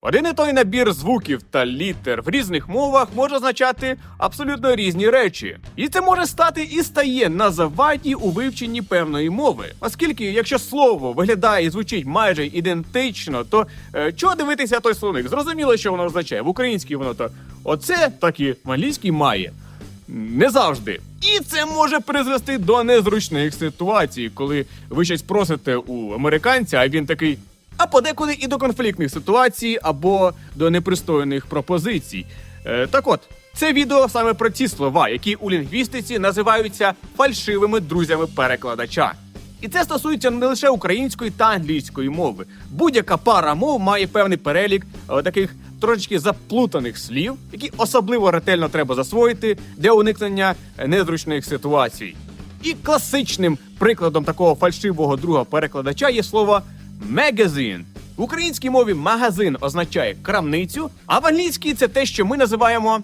Один і той набір звуків та літер в різних мовах може означати абсолютно різні речі, і це може стати і стає на заваді у вивченні певної мови. Оскільки, якщо слово виглядає і звучить майже ідентично, то е, чого дивитися той словник? Зрозуміло, що воно означає. В українській воно то оце, так і в англійській має. Не завжди. І це може призвести до незручних ситуацій, коли ви щось просите у американця, а він такий. А подекуди і до конфліктних ситуацій або до непристойних пропозицій. Е, так от, це відео саме про ці слова, які у лінгвістиці називаються фальшивими друзями перекладача. І це стосується не лише української та англійської мови. Будь-яка пара мов має певний перелік е, таких трошечки заплутаних слів, які особливо ретельно треба засвоїти для уникнення незручних ситуацій. І класичним прикладом такого фальшивого друга перекладача є слово «magazine». В українській мові магазин означає крамницю, а в англійській це те, що ми називаємо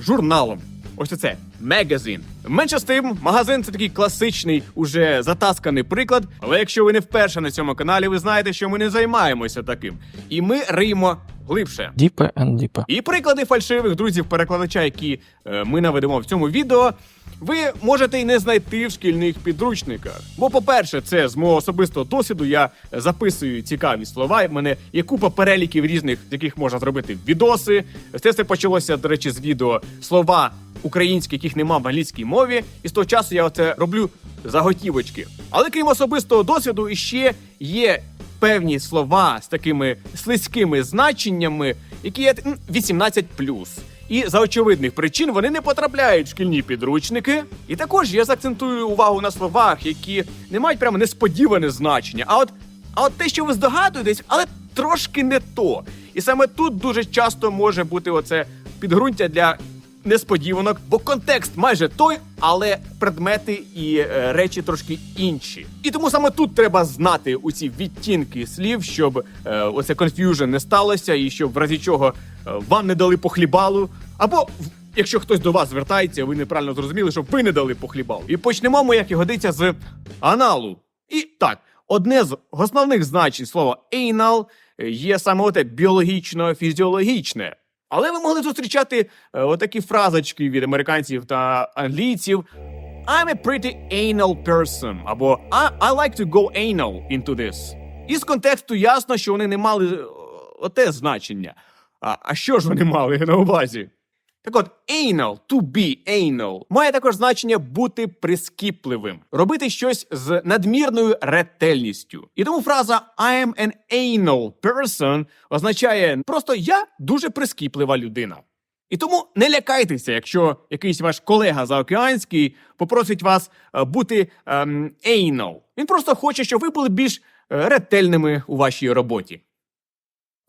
журналом. Ось це магазин. Менше з тим, магазин це такий класичний, уже затасканий приклад. Але якщо ви не вперше на цьому каналі, ви знаєте, що ми не займаємося таким. І ми риємо глибше. And deeper. І приклади фальшивих друзів перекладача, які е, ми наведемо в цьому відео, ви можете й не знайти в шкільних підручниках. Бо, по-перше, це з мого особистого досвіду. Я записую цікаві слова. і в мене є купа переліків різних, з яких можна зробити відоси. Це все почалося, до речі, з відео слова українські, яких нема в англійській мові. І з того часу я оце роблю заготівочки. Але крім особистого досвіду, іще є певні слова з такими слизькими значеннями, які є м, 18 І за очевидних причин вони не потрапляють в шкільні підручники. І також я заакцентую увагу на словах, які не мають прямо несподіване значення. А от, а от те, що ви здогадуєтесь, але трошки не то. І саме тут дуже часто може бути оце підґрунтя для несподіванок, бо контекст майже той, але предмети і е, речі трошки інші. І тому саме тут треба знати усі відтінки слів, щоб е, оце конф'южн не сталося, і щоб в разі чого е, вам не дали по хлібалу, або якщо хтось до вас звертається, ви неправильно зрозуміли, щоб ви не дали по хлібалу. І почнемо ми, як і годиться, з аналу. І так, одне з основних значень слова anal е, є саме оте біологічно-фізіологічне. Але ви могли зустрічати е, отакі фразочки від американців та англійців. I'm a pretty anal person, або I, I like to go anal into this. І з контексту ясно, що вони не мали е, оте значення. А, а що ж вони мали на увазі? Так от, anal, to be anal, має також значення бути прискіпливим, робити щось з надмірною ретельністю. І тому фраза I am an anal person означає просто я дуже прискіплива людина. І тому не лякайтеся, якщо якийсь ваш колега заокеанський попросить вас е, бути ем, anal. Він просто хоче, щоб ви були більш е, ретельними у вашій роботі.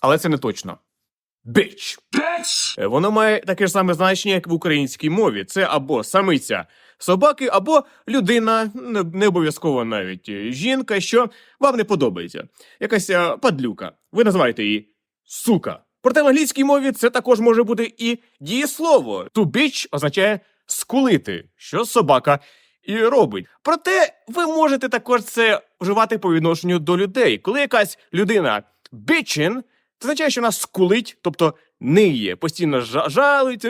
Але це не точно. Bitch. Е, Воно має таке ж саме значення, як в українській мові. Це або самиця собаки, або людина, не, не обов'язково навіть е, жінка, що вам не подобається. Якась е, падлюка. Ви називаєте її сука. Проте в англійській мові це також може бути і дієслово. To bitch означає скулити, що собака і робить. Проте ви можете також це вживати по відношенню до людей. Коли якась людина bitchin, це означає, що вона скулить, тобто ниє, постійно жа- жалується.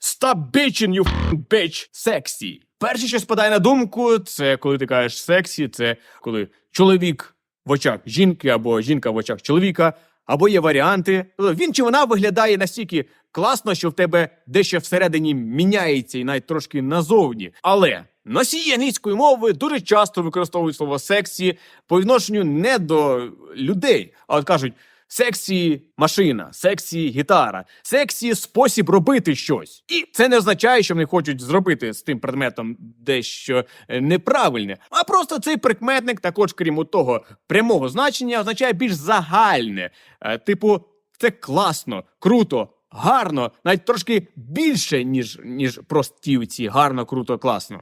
Stop bitching, you bitch. Сексі. Перше, що спадає на думку, це коли ти кажеш сексі, це коли чоловік в очах жінки або жінка в очах чоловіка, або є варіанти. Він чи вона виглядає настільки класно, що в тебе дещо всередині міняється і навіть трошки назовні. Але носії англійської мови дуже часто використовують слово сексі по відношенню не до людей, а от кажуть. Сексі машина, сексі гітара, сексі спосіб робити щось. І це не означає, що вони хочуть зробити з тим предметом дещо е, неправильне. А просто цей прикметник, також крім того прямого значення, означає більш загальне. Е, Типу, це класно, круто, гарно, навіть трошки більше, ніж, ніж прості ці гарно, круто, класно.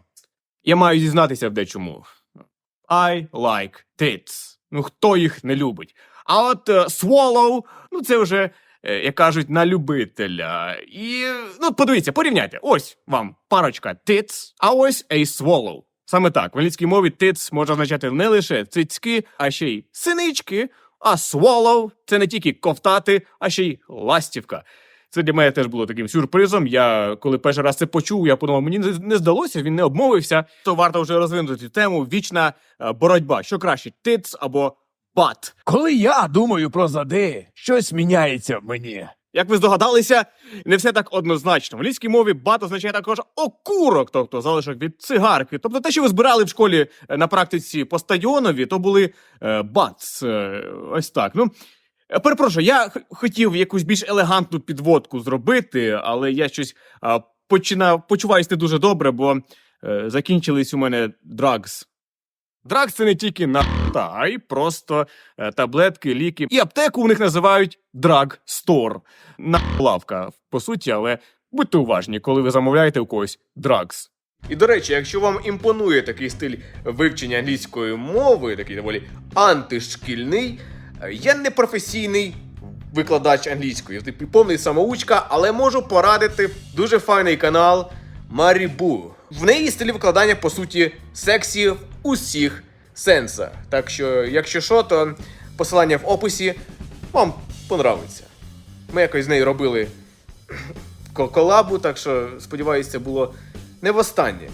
Я маю зізнатися в дечому. I like tits. Ну хто їх не любить? А от е, swallow, ну це вже, е, як кажуть, на любителя. І ну, подивіться, порівняйте. Ось вам парочка tits, а ось a swallow. Саме так, в англійській мові tits може означати не лише цицьки, а ще й синички А swallow – це не тільки ковтати, а ще й ластівка. Це для мене теж було таким сюрпризом. Я коли перший раз це почув, я подумав, мені не- здалося, він не обмовився. То варто вже розвинути тему. Вічна е, боротьба. Що краще, tits або butt? Коли я думаю про зади, щось міняється в мені. Як ви здогадалися, не все так однозначно. В англійській мові бат означає також окурок, тобто залишок від цигарки. Тобто те, що ви збирали в школі е, на практиці по стадіонові, то були е, бац. Е, ось так. Ну, е, перепрошую, я хотів якусь більш елегантну підводку зробити, але я щось е, починав почуваюся не дуже добре, бо е, закінчились у мене drugs. Драг це не тільки на а й просто е, таблетки, ліки. І аптеку у них називають драг стор. На лавка, по суті, але будьте уважні, коли ви замовляєте у когось драгс. І до речі, якщо вам імпонує такий стиль вивчення англійської мови, такий доволі антишкільний, е, я не професійний викладач англійської, типу повний самоучка, але можу порадити дуже файний канал Марібу. В неї стиль викладання, по суті, сексі в усіх сенсах. Так що, якщо що, то посилання в описі вам понравиться. Ми якось з нею робили ко- колабу, так що сподіваюся, це було не востаннє.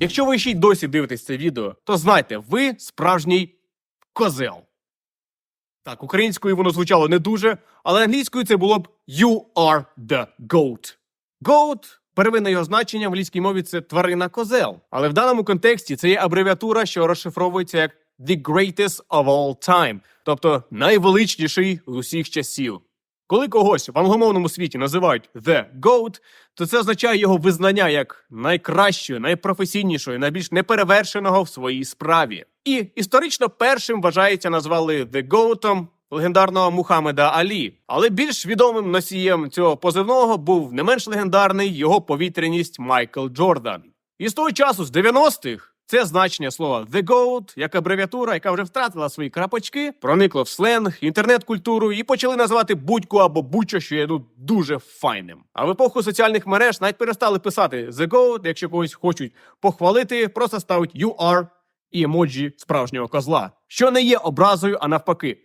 Якщо ви ще й досі дивитесь це відео, то знайте, ви справжній козел. Так, українською воно звучало не дуже, але англійською це було б You are the goat. Goat, первинне його значення в англійській мові це тварина козел. Але в даному контексті це є абревіатура, що розшифровується як The greatest of all time, тобто найвеличніший з усіх часів. Коли когось в англомовному світі називають The Goat, то це означає його визнання як найкращого, найпрофесійнішого, найбільш неперевершеного в своїй справі. І історично першим вважається назвали The Goatом легендарного Мухаммеда Алі. Але більш відомим носієм цього позивного був не менш легендарний його повітряність Майкл Джордан. І з того часу, з 90-х, це значення слова «the goat» як абревіатура, яка вже втратила свої крапочки, проникло в сленг, інтернет-культуру і почали називати будь-ко або будь-що, що є ну, дуже файним. А в епоху соціальних мереж навіть перестали писати «the goat», якщо когось хочуть похвалити, просто ставить «you are» і емоджі справжнього козла, що не є образою, а навпаки.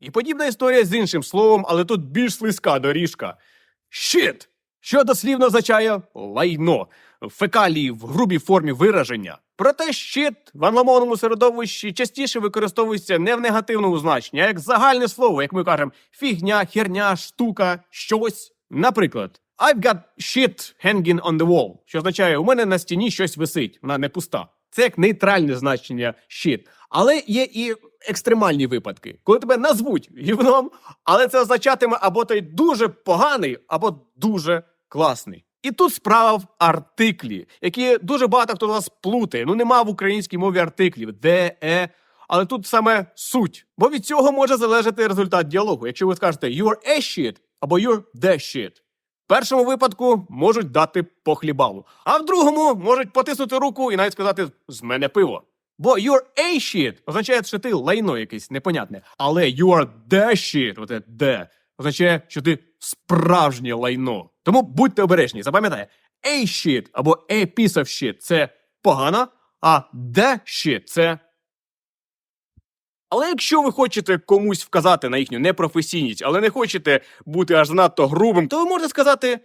І подібна історія з іншим словом, але тут більш слизька доріжка. Shit! Що дослівно означає лайно, фекалії в грубій формі вираження. Проте щит в англомовному середовищі частіше використовується не в негативному значенні, а як загальне слово, як ми кажемо, фігня, херня, штука, щось. Наприклад, I've got shit hanging on the wall, що означає, у мене на стіні щось висить, вона не пуста. Це як нейтральне значення shit. Але є і екстремальні випадки, коли тебе назвуть гівном, але це означатиме або той дуже поганий, або дуже класний. І тут справа в артиклі, які дуже багато хто з вас плутає. Ну нема в українській мові артиклів, де, е. Але тут саме суть. Бо від цього може залежати результат діалогу. Якщо ви скажете you're a shit або you're the shit. Першому випадку можуть дати по хлібалу, а в другому можуть потиснути руку і навіть сказати з мене пиво. Бо you're a shit означає, що ти лайно якесь непонятне. Але you are the shit, оте де, означає, що ти справжнє лайно. Тому будьте обережні, запам'ятайте, a shit або a piece of shit – це погано, а the shit – це але якщо ви хочете комусь вказати на їхню непрофесійність, але не хочете бути аж занадто грубим, то ви можете сказати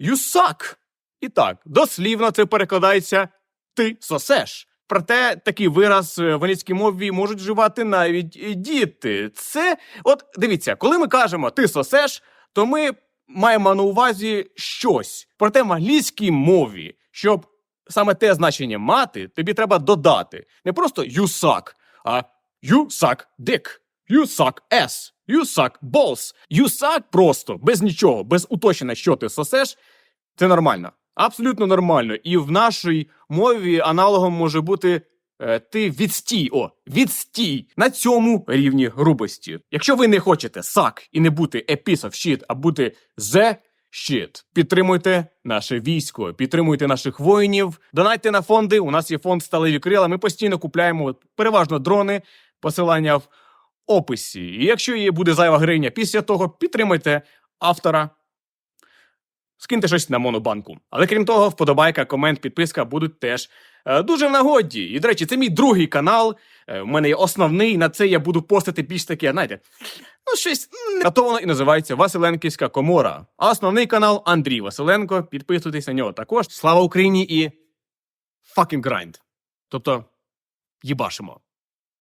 «You suck». І так, дослівно це перекладається ти сосеш. Проте такий вираз в англійській мові можуть вживати навіть діти. Це, от дивіться, коли ми кажемо ти сосеш, то ми маємо на увазі щось. Проте в англійській мові, щоб саме те значення мати, тобі треба додати не просто suck, а You suck dick. You suck ass. You suck balls. You suck просто, без нічого, без уточнення, що ти сосеш. Це нормально. Абсолютно нормально. І в нашій мові аналогом може бути е, ти відстій. О, відстій на цьому рівні грубості. Якщо ви не хочете suck і не бути a piece of shit, а бути the shit, підтримуйте наше військо, підтримуйте наших воїнів, донайте на фонди. У нас є фонд сталеві крила. Ми постійно купляємо переважно дрони, посилання в описі. І якщо є буде зайва гривня після того, підтримайте автора. скиньте щось на монобанку. Але крім того, вподобайка, комент, підписка будуть теж е, дуже в нагоді. І, до речі, це мій другий канал. Е, У мене є основний. На це я буду постити більш таке, знаєте, ну щось. А і називається Василенківська комора. А основний канал Андрій Василенко. Підписуйтесь на нього також. Слава Україні і fucking grind. Тобто, їбашимо.